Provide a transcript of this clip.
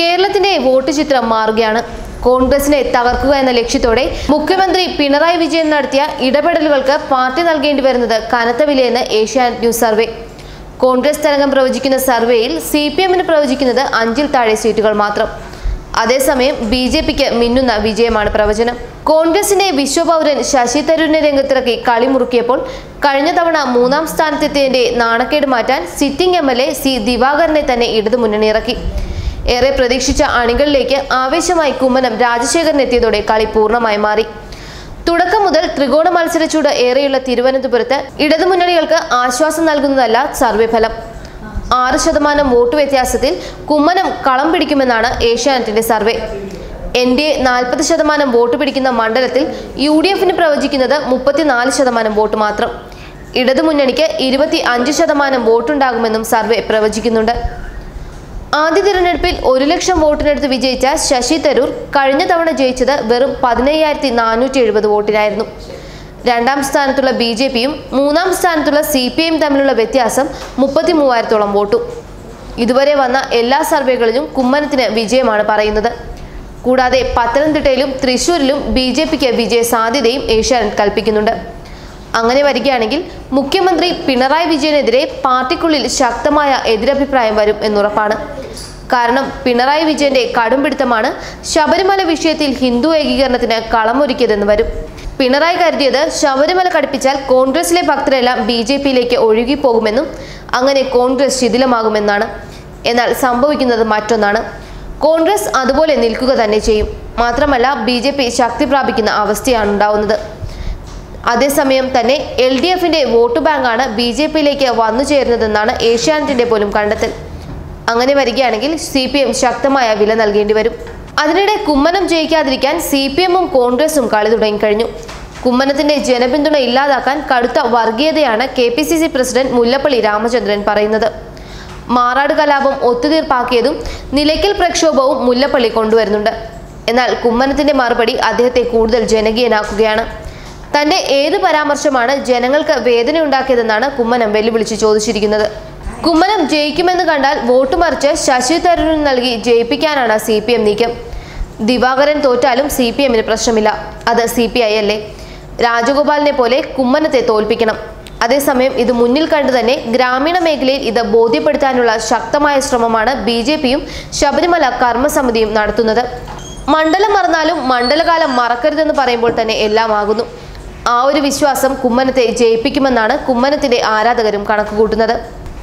കേരളത്തിന്റെ വോട്ട് ചിത്രം മാറുകയാണ്. കോൺഗ്രസിനെ തകർക്കുക എന്ന ലക്ഷ്യത്തോടെ മുഖ്യമന്ത്രി പിണറായി വിജയൻ നടത്തിയ ഇടപെടലുകൾക്ക് പാർട്ടി നൽകേണ്ടി വരുന്നത് കനത്ത വിലയെന്ന് ഏഷ്യാനെറ്റ് ന്യൂസ് സർവേ. കോൺഗ്രസ് തരംഗം പ്രവചിക്കുന്ന സർവേയിൽ സി പി എമ്മിന് പ്രവചിക്കുന്നത് അഞ്ചിൽ താഴെ സീറ്റുകൾ മാത്രം. അതേസമയം ബി ജെ പിക്ക് മിന്നുന്ന വിജയമാണ് പ്രവചനം. കോൺഗ്രസിന്റെ വിശ്വപൗരൻ ശശി തരൂരിനെ രംഗത്തിറക്കി കളി മുറുക്കിയപ്പോൾ കഴിഞ്ഞ തവണ മൂന്നാം സ്ഥാനത്തെത്തിയതിന്റെ നാണക്കേട് മാറ്റാൻ sitting M L A C ദിവാകരനെ തന്നെ ഇടതുമുന്നണി ഇറക്കി. ഏറെ പ്രതീക്ഷിച്ച അണികളിലേക്ക് ആവേശമായി കുമ്മനം രാജശേഖരൻ എത്തിയതോടെ കളി പൂർണമായി മാറി. തുടക്കം മുതൽ ത്രികോണ മത്സരച്ചൂട് ഏറെയുള്ള തിരുവനന്തപുരത്ത് ഇടതുമുന്നണികൾക്ക് ആശ്വാസം നൽകുന്നതല്ല സർവേ ഫലം. ആറ് ശതമാനം വോട്ട് വ്യത്യാസത്തിൽ കുമ്മനം കളം പിടിക്കുമെന്നാണ് ഏഷ്യാനെറ്റിന്റെ സർവേ. എൻ ഡി എ നാൽപ്പത് ശതമാനം വോട്ട് പിടിക്കുന്ന മണ്ഡലത്തിൽ യു ഡി എഫിന് പ്രവചിക്കുന്നത് മുപ്പത്തിനാല് ശതമാനം വോട്ട് മാത്രം. ഇടതുമുന്നണിക്ക് ഇരുപത്തി അഞ്ച് ശതമാനം വോട്ടുണ്ടാകുമെന്നും സർവേ പ്രവചിക്കുന്നുണ്ട്. ആദ്യ തിരഞ്ഞെടുപ്പിൽ ഒരു ലക്ഷം വോട്ടിനെടുത്ത് വിജയിച്ച ശശി തരൂർ കഴിഞ്ഞ തവണ ജയിച്ചത് വെറും പതിനയ്യായിരത്തി നാനൂറ്റി എഴുപത് വോട്ടിനായിരുന്നു. രണ്ടാം സ്ഥാനത്തുള്ള ബി ജെ പിയും മൂന്നാം സ്ഥാനത്തുള്ള സി പി ഐയും തമ്മിലുള്ള വ്യത്യാസം മുപ്പത്തി മൂവായിരത്തോളം വോട്ടും. ഇതുവരെ വന്ന എല്ലാ സർവേകളിലും കുമ്മനത്തിന് വിജയമാണ് പറയുന്നത്. കൂടാതെ പത്തനംതിട്ടയിലും തൃശൂരിലും ബി ജെ പിക്ക് വിജയ സാധ്യതയും ഏഷ്യാനെറ്റ് കൽപ്പിക്കുന്നുണ്ട്. അങ്ങനെ വരികയാണെങ്കിൽ മുഖ്യമന്ത്രി പിണറായി വിജയനെതിരെ പാർട്ടിക്കുള്ളിൽ ശക്തമായ എതിരഭിപ്രായം വരും എന്നുറപ്പാണ്. കാരണം പിണറായി വിജയന്റെ കടുംപിടുത്തമാണ് ശബരിമല വിഷയത്തിൽ ഹിന്ദു ഏകീകരണത്തിന് കളമൊരുക്കിയതെന്ന് വരും. പിണറായി കരുതിയത് ശബരിമല കടുപ്പിച്ചാൽ കോൺഗ്രസിലെ ഭക്തരെല്ലാം ബി ജെ പിയിലേക്ക് ഒഴുകിപ്പോകുമെന്നും അങ്ങനെ കോൺഗ്രസ് ശിഥിലമാകുമെന്നാണ്. എന്നാൽ സംഭവിക്കുന്നത് മറ്റൊന്നാണ്. കോൺഗ്രസ് അതുപോലെ നിൽക്കുക തന്നെ ചെയ്യും. മാത്രമല്ല ബി ജെ പി ശക്തി പ്രാപിക്കുന്ന അവസ്ഥയാണ് ഉണ്ടാവുന്നത്. അതേസമയം തന്നെ എൽ ഡി എഫിന്റെ വോട്ട് ബാങ്കാണ് ബി ജെ പിയിലേക്ക് വന്നു ചേരുന്നതെന്നാണ് ഏഷ്യാനെറ്റിന്റെ പോലും കണ്ടെത്തൽ. അങ്ങനെ വരികയാണെങ്കിൽ സി പി എം ശക്തമായ വില നൽകേണ്ടി വരും. അതിനിടെ കുമ്മനം ജയിക്കാതിരിക്കാൻ സി പി എമ്മും കോൺഗ്രസും കളി തുടങ്ങിക്കഴിഞ്ഞു. കുമ്മനത്തിന്റെ ജനപിന്തുണ ഇല്ലാതാക്കാൻ കടുത്ത വർഗീയതയാണ് K P C C president Mullappally Ramachandran പറയുന്നത്. മാറാട് കലാപം ഒത്തുതീർപ്പാക്കിയതും നിലയ്ക്കൽ പ്രക്ഷോഭവും മുല്ലപ്പള്ളി കൊണ്ടുവരുന്നുണ്ട്. എന്നാൽ കുമ്മനത്തിന്റെ മറുപടി അദ്ദേഹത്തെ കൂടുതൽ ജനകീയനാക്കുകയാണ്. തന്റെ ഏത് പരാമർശമാണ് ജനങ്ങൾക്ക് വേദനയുണ്ടാക്കിയതെന്നാണ് കുമ്മനം വെല്ലുവിളിച്ച് ചോദിച്ചിരിക്കുന്നത്. കുമ്മനം ജയിക്കുമെന്ന് കണ്ടാൽ വോട്ട് മറിച്ച് ശശി തരൂരിന് നൽകി ജയിപ്പിക്കാനാണ് സി പി എം നീക്കം. ദിവാകരൻ തോറ്റാലും സി പി എമ്മിന് പ്രശ്നമില്ല. അത് സി പി ഐ അല്ലേ? രാജഗോപാലിനെ പോലെ കുമ്മനത്തെ തോൽപ്പിക്കണം. അതേസമയം ഇത് മുന്നിൽ കണ്ടു തന്നെ ഗ്രാമീണ മേഖലയിൽ ഇത് ബോധ്യപ്പെടുത്താനുള്ള ശക്തമായ ശ്രമമാണ് ബി ജെ പിയും ശബരിമല കർമ്മസമിതിയും നടത്തുന്നത്. മണ്ഡലം മറന്നാലും മണ്ഡലകാലം മറക്കരുതെന്ന് പറയുമ്പോൾ തന്നെ എല്ലാം ആകുന്നു. ആ ഒരു വിശ്വാസം കുമ്മനത്തെ ജയിപ്പിക്കുമെന്നാണ് കുമ്മനത്തിന്റെ ആരാധകരും കണക്കുകൂട്ടുന്നത്.